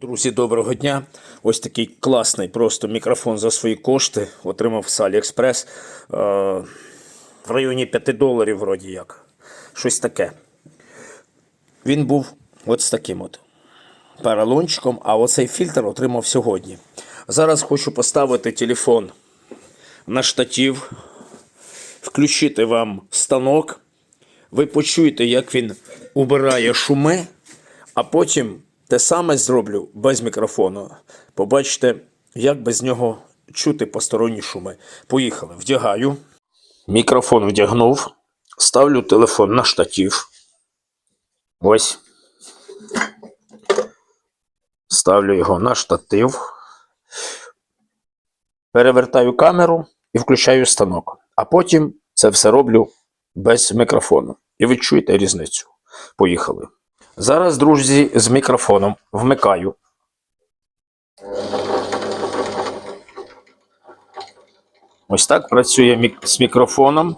Друзі, доброго дня. Ось такий класний просто мікрофон за свої кошти. Отримав з Aliexpress. Е, в районі 5 доларів, вроді як. Щось таке. Він був от з таким от поролончиком, а оцей фільтр отримав сьогодні. Зараз хочу поставити телефон на штатив, включити вам станок. Ви почуєте, як він убирає шуми, а потім те саме зроблю без мікрофону. Побачите, як без нього чути посторонні шуми. Поїхали. Вдягаю. Мікрофон вдягнув. Ставлю телефон на штатив. Ось. Ставлю його на штатив. Перевертаю камеру і включаю станок. А потім це все роблю без мікрофону. І ви чуєте різницю. Поїхали. Зараз, друзі, з мікрофоном вмикаю. Ось так працює мік- з мікрофоном.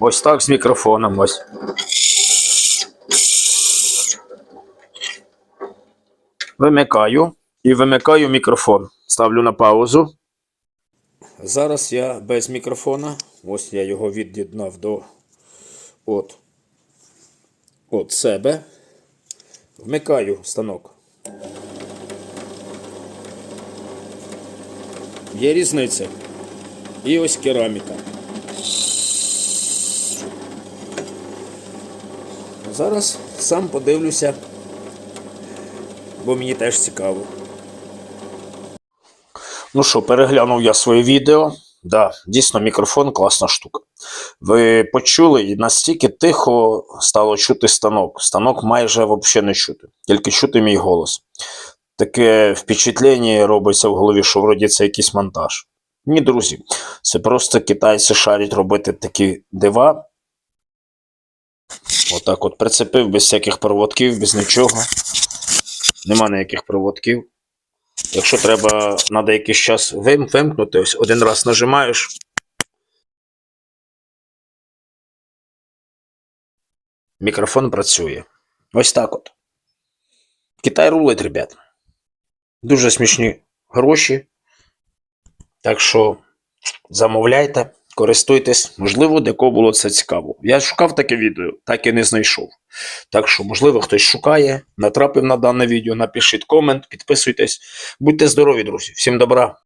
Ось так з мікрофоном. Ось. Вимикаю і вимикаю мікрофон. Ставлю на паузу. Зараз я без мікрофона. Ось я його від'єднав до от, от себе. Вмикаю станок. Є різниця. І ось кераміка. Зараз сам подивлюся, бо мені теж цікаво. Ну що, переглянув я своє відео. Да, дійсно, мікрофон класна штука. Ви почули, і настільки тихо стало чути станок. Станок майже взагалі не чути, тільки чути мій голос. Таке впечатлення робиться в голові, що вроді це якийсь монтаж. Ні, друзі, це просто китайці шарять робити такі дива. Отак от прицепив без всяких проводків, без нічого. Нема ніяких проводків. Якщо треба на деякий час вим, вимкнути, ось один раз нажимаєш. Мікрофон працює. Ось так от. Китай рулить, ребят. Дуже смішні гроші. Так що замовляйте, користуйтесь. Можливо, де кого було це цікаво. Я шукав таке відео, так і не знайшов. Так що, можливо, хтось шукає, натрапив на дане відео, напишіть комент, підписуйтесь. Будьте здорові, друзі. Всім добра.